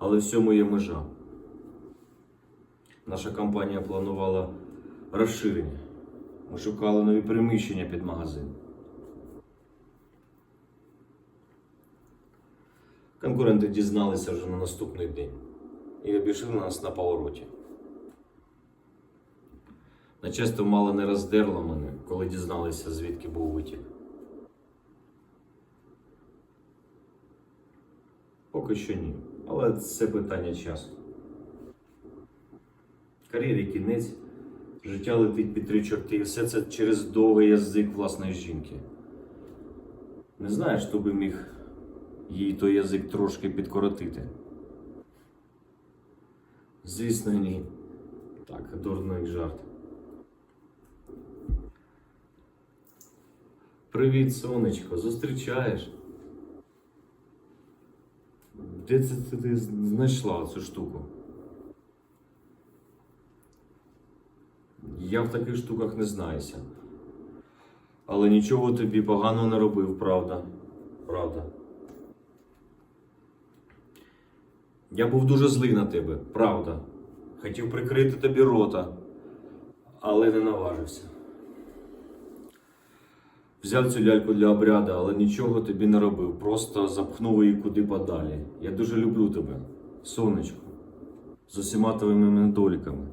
Але всьому є межа. Наша компанія планувала розширення. Ми шукали нові приміщення під магазин. Конкуренти дізналися вже на наступний день і обійшли нас на повороті. Начальство мало не роздерло мене, коли дізналися, звідки був витік. Поки що ні. Але це питання часу. Кар'єрі кінець, життя летить під три чорти, і все це через довгий язик власної жінки. Не знаєш, хто би міг їй той язик трошки підкоротити. Звісно, ні. Так, дурний жарт. Привіт, сонечко, зустрічаєш? Де це ти, знайшла цю штуку? Я в таких штуках не знаюся. Але нічого тобі поганого не робив, правда. Правда. Я був дуже злий на тебе, правда. Хотів прикрити тобі рота, але не наважився. Взяв цю ляльку для обряду, але нічого тобі не робив. Просто запхнув її куди подалі. Я дуже люблю тебе, сонечко, з усіма твоїми недоліками.